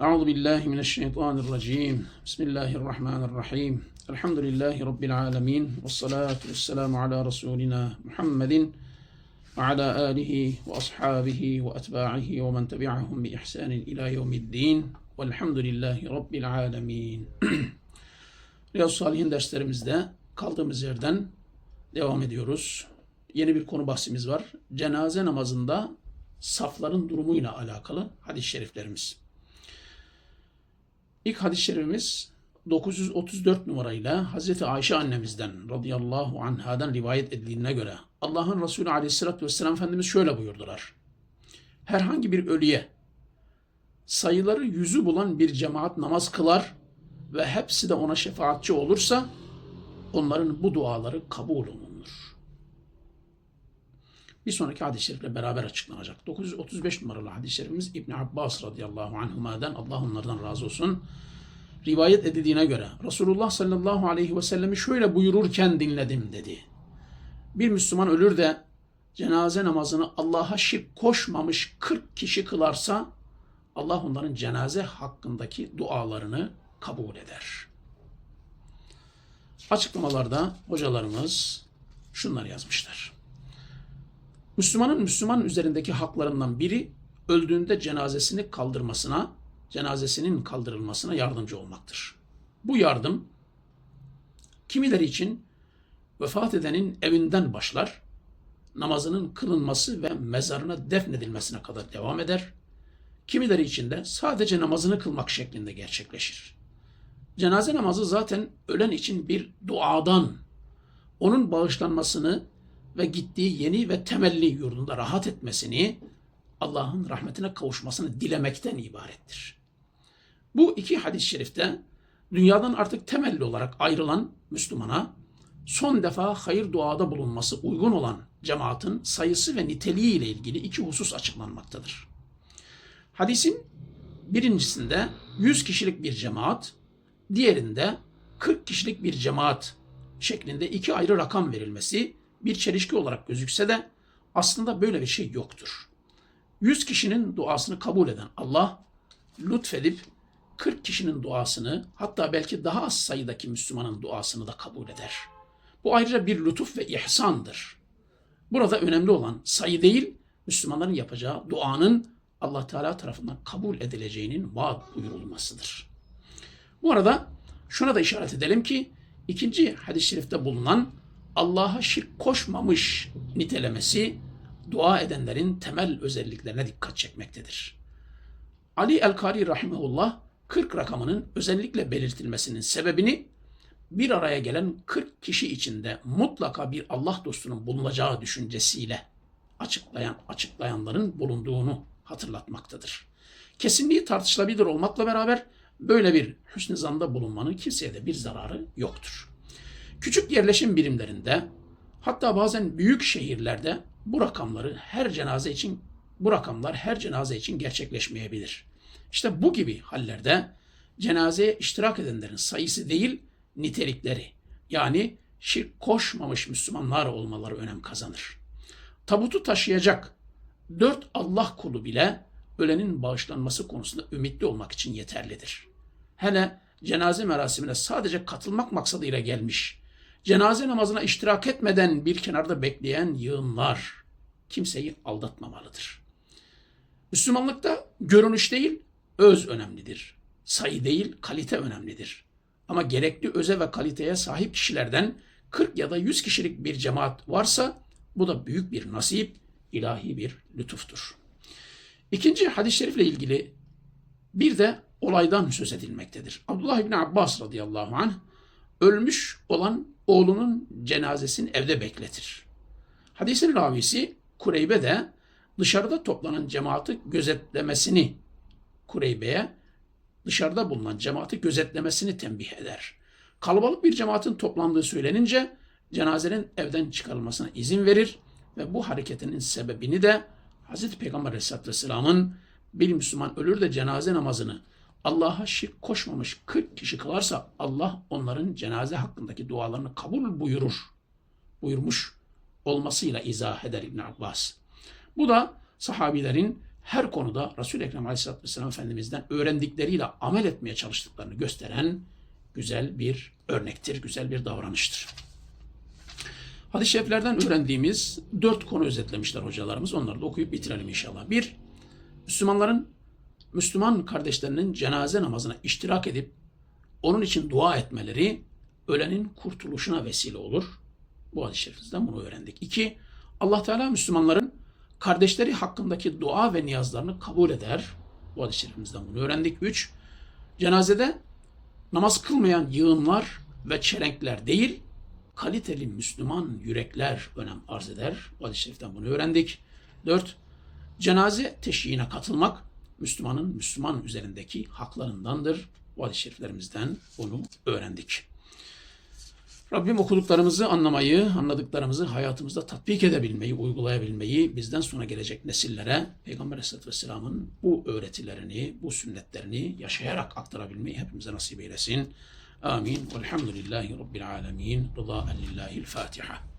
Euzu billahi mineşşeytanirracim. Bismillahirrahmanirrahim. Elhamdülillahi rabbil alamin. Ves salatu vesselamu ala rasulina Muhammedin ve ala alihi ve ashabihi ve etba'ihi ve men tebi'ahum bi ihsanin ila yevmiddin. Velhamdülillahi rabbil alamin. Riyaz Salihin derslerimizde kaldığımız yerden devam ediyoruz. Yeni bir konu bahsimiz var. Cenaze namazında safların durumuyla alakalı hadis-i şeriflerimiz. İlk hadis-i şerifimiz 934 numarayla Hazreti Ayşe annemizden radıyallahu anhadan rivayet edildiğine göre Allah'ın Resulü aleyhissalatü vesselam Efendimiz şöyle buyurdular. Herhangi bir ölüye sayıları yüzü bulan bir cemaat namaz kılar ve hepsi de ona şefaatçi olursa onların bu duaları kabul olunur. Bir sonraki hadis-i şerifle beraber açıklanacak. 935 numaralı hadis-i şerifimiz İbn Abbas radıyallahu anhuma'dan Allah onlardan razı olsun. Rivayet edildiğine göre Resulullah sallallahu aleyhi ve sellemi şöyle buyururken dinledim dedi. Bir Müslüman ölür de cenaze namazını Allah'a şirk koşmamış 40 kişi kılarsa Allah onların cenaze hakkındaki dualarını kabul eder. Açıklamalarda hocalarımız şunları yazmışlar. Müslümanın Müslüman üzerindeki haklarından biri öldüğünde cenazesini kaldırmasına, cenazesinin kaldırılmasına yardımcı olmaktır. Bu yardım kimileri için vefat edenin evinden başlar, namazının kılınması ve mezarına defnedilmesine kadar devam eder. Kimileri için de sadece namazını kılmak şeklinde gerçekleşir. Cenaze namazı zaten ölen için bir duadan, onun bağışlanmasını ve gittiği yeni ve temelli yurdunda rahat etmesini, Allah'ın rahmetine kavuşmasını dilemekten ibarettir. Bu iki hadis-i şerifte dünyadan artık temelli olarak ayrılan Müslümana son defa hayır duada bulunması uygun olan cemaatin sayısı ve niteliği ile ilgili iki husus açıklanmaktadır. Hadisin birincisinde 100 kişilik bir cemaat, diğerinde 40 kişilik bir cemaat şeklinde iki ayrı rakam verilmesi bir çelişki olarak gözükse de aslında böyle bir şey yoktur. 100 kişinin duasını kabul eden Allah lütfedip 40 kişinin duasını hatta belki daha az sayıdaki Müslümanın duasını da kabul eder. Bu ayrıca bir lütuf ve ihsandır. Burada önemli olan sayı değil, Müslümanların yapacağı duanın Allah Teala tarafından kabul edileceğinin vaat buyurulmasıdır. Bu arada şuna da işaret edelim ki ikinci hadis-i şerifte bulunan Allah'a şirk koşmamış nitelemesi dua edenlerin temel özelliklerine dikkat çekmektedir. Ali el-Kari rahimehullah 40 rakamının özellikle belirtilmesinin sebebini bir araya gelen 40 kişi içinde mutlaka bir Allah dostunun bulunacağı düşüncesiyle açıklayan açıklayanların bulunduğunu hatırlatmaktadır. Kesinliği tartışılabilir olmakla beraber böyle bir hüsnü zanda bulunmanın kimseye de bir zararı yoktur. Küçük yerleşim birimlerinde hatta bazen büyük şehirlerde bu rakamları her cenaze için bu rakamlar her cenaze için gerçekleşmeyebilir. İşte bu gibi hallerde cenazeye iştirak edenlerin sayısı değil nitelikleri yani şirk koşmamış Müslümanlar olmaları önem kazanır. Tabutu taşıyacak dört Allah kulu bile ölenin bağışlanması konusunda ümitli olmak için yeterlidir. Hele cenaze merasimine sadece katılmak maksadıyla gelmiş, cenaze namazına iştirak etmeden bir kenarda bekleyen yığınlar kimseyi aldatmamalıdır. Müslümanlıkta görünüş değil, öz önemlidir. Sayı değil, kalite önemlidir. Ama gerekli öze ve kaliteye sahip kişilerden 40 ya da 100 kişilik bir cemaat varsa bu da büyük bir nasip, ilahi bir lütuftur. İkinci hadis-i şerifle ilgili bir de olaydan söz edilmektedir. Abdullah İbni Abbas radıyallahu anh ölmüş olan oğlunun cenazesini evde bekletir. Hadisin ravisi Kureybe de dışarıda toplanan cemaati gözetlemesini Kureybe'ye dışarıda bulunan cemaati gözetlemesini tembih eder. Kalabalık bir cemaatin toplandığı söylenince cenazenin evden çıkarılmasına izin verir ve bu hareketinin sebebini de Hz. Peygamber Aleyhisselatü Vesselam'ın bir Müslüman ölür de cenaze namazını Allah'a şirk koşmamış 40 kişi kılarsa Allah onların cenaze hakkındaki dualarını kabul buyurur. Buyurmuş olmasıyla izah eder İbn Abbas. Bu da sahabilerin her konuda Resul-i Ekrem Aleyhisselatü Vesselam Efendimiz'den öğrendikleriyle amel etmeye çalıştıklarını gösteren güzel bir örnektir, güzel bir davranıştır. Hadis-i şeriflerden öğrendiğimiz dört konu özetlemişler hocalarımız. Onları da okuyup bitirelim inşallah. Bir, Müslümanların, Müslüman kardeşlerinin cenaze namazına iştirak edip onun için dua etmeleri ölenin kurtuluşuna vesile olur. Bu hadis-i şerifimizden bunu öğrendik. İki, Allah Teala Müslümanların kardeşleri hakkındaki dua ve niyazlarını kabul eder. Bu hadis-i şerifimizden bunu öğrendik. Üç, cenazede namaz kılmayan yığınlar ve çelenkler değil, kaliteli Müslüman yürekler önem arz eder. Bu hadis-i şeriften bunu öğrendik. Dört, cenaze teşyiğine katılmak Müslümanın Müslüman üzerindeki haklarındandır. Bu hadis-i şeriflerimizden bunu öğrendik. Rabbim okuduklarımızı anlamayı, anladıklarımızı hayatımızda tatbik edebilmeyi, uygulayabilmeyi bizden sonra gelecek nesillere Peygamber Aleyhisselatü Vesselam'ın bu öğretilerini, bu sünnetlerini yaşayarak aktarabilmeyi hepimize nasip eylesin. Amin. Velhamdülillahi Rabbil alemin. Rıza lillahi'l Fatiha.